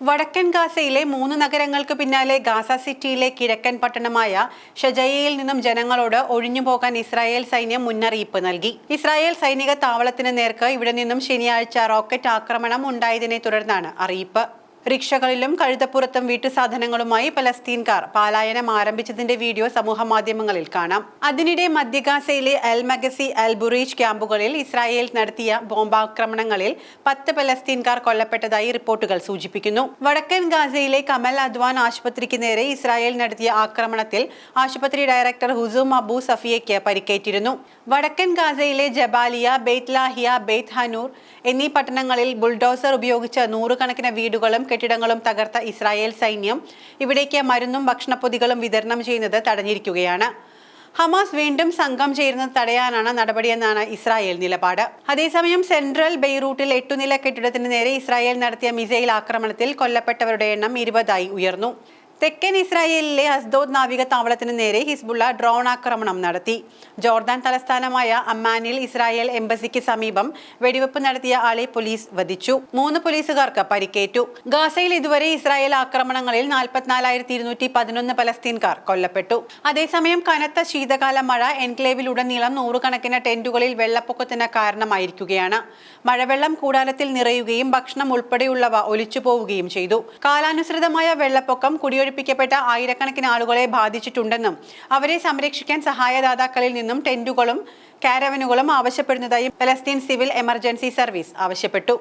വടക്കൻ ഗാസയിലെ മൂന്ന് നഗരങ്ങൾക്ക് പിന്നാലെ ഗാസ സിറ്റിയിലെ കിഴക്കൻ പട്ടണമായ ഷജയയിൽ നിന്നും ജനങ്ങളോട് ഒഴിഞ്ഞു പോകാൻ ഇസ്രായേൽ സൈന്യം മുന്നറിയിപ്പ് നൽകി. ഇസ്രായേൽ സൈനിക താവളത്തിന് നേർക്ക് ഇവിടെ നിന്നും ശനിയാഴ്ച റോക്കറ്റ് ആക്രമണം ഉണ്ടായതിനെ തുടർന്നാണ് അറിയിപ്പ്. റിക്ഷകളിലും കഴുതപ്പുറത്തും വീട്ടുസാധനങ്ങളുമായി പലസ്തീൻകാർ പലായനം ആരംഭിച്ചതിന്റെ വീഡിയോ സമൂഹ മാധ്യമങ്ങളിൽ കാണാം. അതിനിടെ മധ്യഗാസയിലെ അൽ മഗസി അൽ ബുറീജ് ക്യാമ്പുകളിൽ ഇസ്രായേൽ നടത്തിയ ബോംബാക്രമണങ്ങളിൽ പത്ത് പലസ്തീൻകാർ കൊല്ലപ്പെട്ടതായി റിപ്പോർട്ടുകൾ സൂചിപ്പിക്കുന്നു. വടക്കൻ ഗാസയിലെ കമൽ അദ്വാൻ ആശുപത്രിക്ക് നേരെ ഇസ്രായേൽ നടത്തിയ ആക്രമണത്തിൽ ആശുപത്രി ഡയറക്ടർ ഹുസൂം അബു സഫിയയ്ക്ക് പരിക്കേറ്റിരുന്നു. വടക്കൻ ഗാസയിലെ ജബാലിയ ബെയ്ത്ലാഹിയ ബെയ്ത്ത് ഹനൂർ എന്നീ പട്ടണങ്ങളിൽ ബുൾഡോസർ ഉപയോഗിച്ച് നൂറുകണക്കിന് വീടുകളും കെട്ടിടങ്ങളും തകർത്ത ഇസ്രായേൽ സൈന്യം ഇവിടേക്ക് മരുന്നും ഭക്ഷണപ്പൊതികളും വിതരണം ചെയ്യുന്നത് തടഞ്ഞിരിക്കുകയാണ്. ഹമാസ് വീണ്ടും സംഘം ചേരുന്നത് തടയാനാണ് നടപടിയെന്നാണ് ഇസ്രായേൽ നിലപാട്. അതേസമയം സെൻട്രൽ ബെയ്റൂട്ടിൽ എട്ടുനില കെട്ടിടത്തിന് നേരെ ഇസ്രായേൽ നടത്തിയ മിസൈൽ ആക്രമണത്തിൽ കൊല്ലപ്പെട്ടവരുടെ എണ്ണം ഇരുപതായി ഉയർന്നു. തെക്കൻ ഇസ്രായേലിലെ അസ്ദോദ് നാവിക താവളത്തിന് നേരെ ഹിസ്ബുള്ള ഡ്രോൺ ആക്രമണം നടത്തി. ജോർദാൻ തലസ്ഥാനമായ അമ്മാനിൽ ഇസ്രായേൽ എംബസിക്ക് സമീപം വെടിവെപ്പ് നടത്തിയ ആളെ പോലീസ് വധിച്ചു. മൂന്ന് പോലീസുകാർക്ക് പരിക്കേറ്റു. ഗാസയിൽ ഇതുവരെ ഇസ്രായേൽ ആക്രമണങ്ങളിൽ നാൽപ്പത്തിനാലായിരത്തി ഇരുന്നൂറ്റി പതിനൊന്ന് പലസ്തീൻകാർ കൊല്ലപ്പെട്ടു. അതേസമയം കനത്ത ശീതകാല മഴ എൻക്ലേവിലുടനീളം നൂറുകണക്കിന് ടെന്റുകളിൽ വെള്ളപ്പൊക്കത്തിന് കാരണമായിരിക്കുകയാണ്. മഴവെള്ളം കൂടാരത്തിൽ നിറയുകയും ഭക്ഷണം ഉൾപ്പെടെയുള്ളവ ഒലിച്ചു പോവുകയും ചെയ്തു. കാലാനുസൃതമായ വെള്ളപ്പൊക്കം കുടിയൊഴിപ്പിക്കപ്പെട്ട ആയിരക്കണക്കിന് ആളുകളെ ബാധിച്ചിട്ടുണ്ടെന്നും അവരെ സംരക്ഷിക്കാൻ സഹായദാതാക്കളിൽ നിന്നും ടെന്റുകളും കാരവനുകളും ആവശ്യപ്പെടുന്നതായി പലസ്തീൻ സിവിൽ എമർജൻസി സർവീസ് ആവശ്യപ്പെട്ടു.